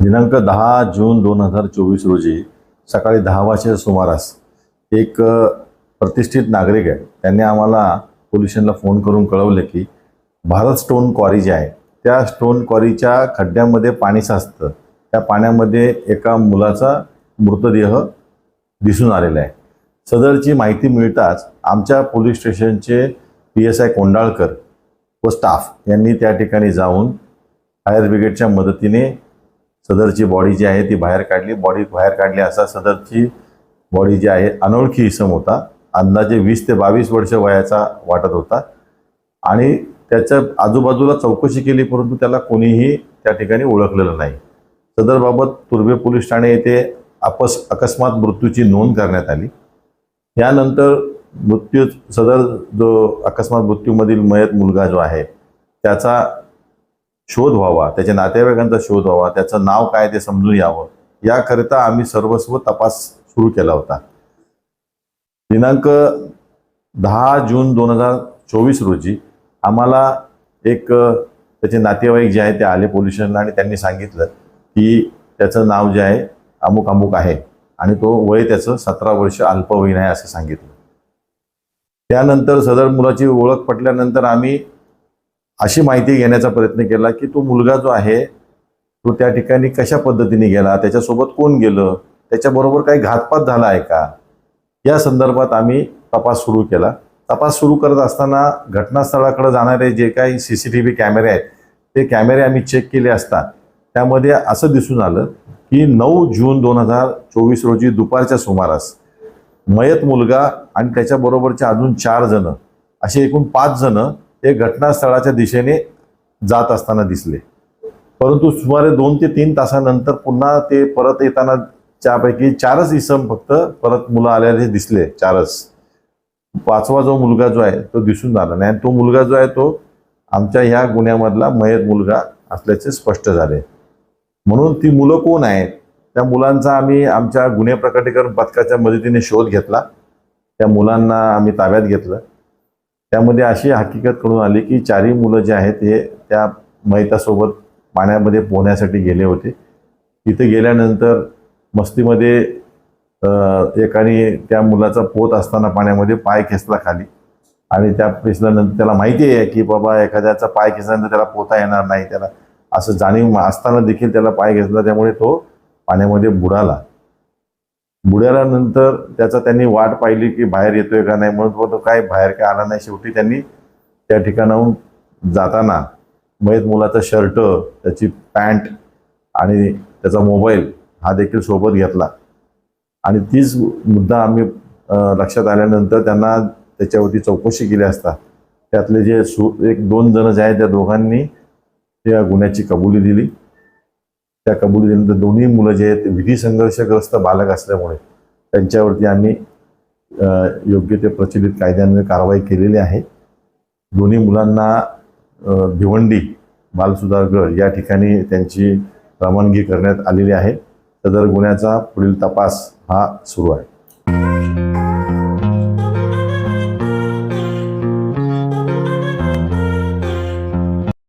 दिनांक दहा जून दोन हजार चोवीस रोजी सकाळी दहा वाजेच्या सुमारास एक प्रतिष्ठित नागरिक आहे त्यांनी आम्हाला पोल्युशनला फोन करून कळवले की भारत स्टोन क्वारी जे आहे त्या स्टोन क्वारीच्या खड्ड्यामध्ये पाणी साचतं. त्या पाण्यामध्ये एका मुलाचा मृतदेह दिसून आलेला आहे. सदरची माहिती मिळताच आमच्या पोलीस स्टेशनचे पी एस आय कोंडाळकर व स्टाफ यांनी त्या ठिकाणी जाऊन फायर ब्रिगेडच्या मदतीने सदरची बॉडी जी आहे ती बाहेर काढली. बॉडी बाहेर काढली असा सदरची बॉडी जी आहे अनोळखी इसम होता. अंदाजे वीस ते बावीस वर्ष वयाचा वाटत होता. आणि त्याच्या आजूबाजूला चौकशी केली परंतु त्याला कोणीही त्या ठिकाणी ओळखलेलं नाही. सदरबाबत तुर्भे पोलीस ठाणे येथे अपस अकस्मात मृत्यूची नोंद करण्यात आली. यानंतर मृत्यू सदर जो अकस्मात मृत्यूमधील मयत मुलगा जो आहे त्याचा शोध व्हावा त्याच्या नातेवाईकांचा शोध व्हावा त्याचं नाव काय ते समजून यावं. याकरिता आम्ही सर्वस्व तपास सुरू केला होता. दिनांक दहा जून दोन हजार चोवीस रोजी आम्हाला एक त्याचे नातेवाईक जे आहे ते आले पोलीस स्टेशनला आणि त्यांनी सांगितलं की त्याचं नाव जे आहे अमुक अमुक आहे आणि तो वय त्याचं सतरा वर्ष अल्पवयीन आहे असं सांगितलं. त्यानंतर सदर मुलाची ओळख पटल्यानंतर आम्ही अशी माहिती घेण्याचा प्रयत्न केला की तो मुलगा जो आहे तो त्या ठिकाणी कशा पद्धतीने गेला त्याच्यासोबत कोण गेलं त्याच्याबरोबर काही घातपात झाला आहे का? या संदर्भात आम्ही तपास सुरू केला. तपास सुरू करत असताना घटनास्थळाकडे जाणारे जे काही सी सी टी व्ही कॅमेरे आहेत ते कॅमेरे आम्ही चेक केले असता त्यामध्ये असं दिसून आलं की नऊ जून दोन हजार चोवीस रोजी दुपारच्या सुमारास मयत मुलगा आणि त्याच्याबरोबरचे अजून चार जण असे एकूण पाच जणं हे घटनास्थळाच्या दिशेने जात असताना दिसले. परंतु सुमारे दोन ते तीन तासानंतर पुन्हा ते परत येताना त्यापैकी चारच इसम फक्त परत मुलं आलेले दिसले चारच. पाचवा जो मुलगा जो आहे तो दिसून झाला नाही. आणि तो मुलगा जो आहे तो आमच्या ह्या गुन्ह्यामधला मयत मुलगा असल्याचे स्पष्ट झाले. म्हणून ती मुलं कोण आहेत? त्या मुलांचा आम्ही आमच्या गुन्हे प्रकटीकरण पथकाच्या मदतीने शोध घेतला. त्या मुलांना आम्ही ताब्यात घेतलं. त्यामध्ये अशी हकीकत कळून आली की चारही मुलं जे आहेत हे त्या मैतासोबत पाण्यामध्ये पोहण्यासाठी गेले होते. तिथे गेल्यानंतर मस्तीमध्ये एकाने त्या मुलाचा पोत असताना पाण्यामध्ये पाय खेचला खाली आणि त्या खेचल्यानंतर त्याला माहिती आहे की बाबा एखाद्याचा पाय खेचल्यानंतर त्याला पोता येणार नाही त्याला असं जाणीव असताना देखील त्याला पाय घेतला त्यामुळे तो पाण्यामध्ये बुडाला. बुडाल्यानंतर त्याचा त्यांनी वाट पाहिली की बाहेर येतोय का नाही म्हणून तो काय बाहेर काय आला नाही. शेवटी त्यांनी त्या ठिकाणाहून जाताना मयत मुलाचा शर्ट त्याची पॅन्ट आणि त्याचा मोबाईल हा देखील सोबत घेतला. आणि तीच मुद्दा आम्ही लक्षात आल्यानंतर त्यांना त्याच्यावरती चौकशी केली असता. त्यातले जे सु एक दोन जण जे आहेत त्या दोघांनी त्या गुन्ह्याची कबुली दिली. त्या कबुली दिल्यानंतर दोन्ही मुलं जे आहेत विधी संघर्षग्रस्त बालक असल्यामुळे त्यांच्यावरती आम्ही योग्य ते प्रचलित कायद्यान्वये कारवाई केलेली आहे. दोन्ही मुलांना भिवंडी बालसुधारगड या ठिकाणी त्यांची रवानगी करण्यात आलेली आहे. सदर गुन्ह्याचा पुढील तपास हा सुरू आहे.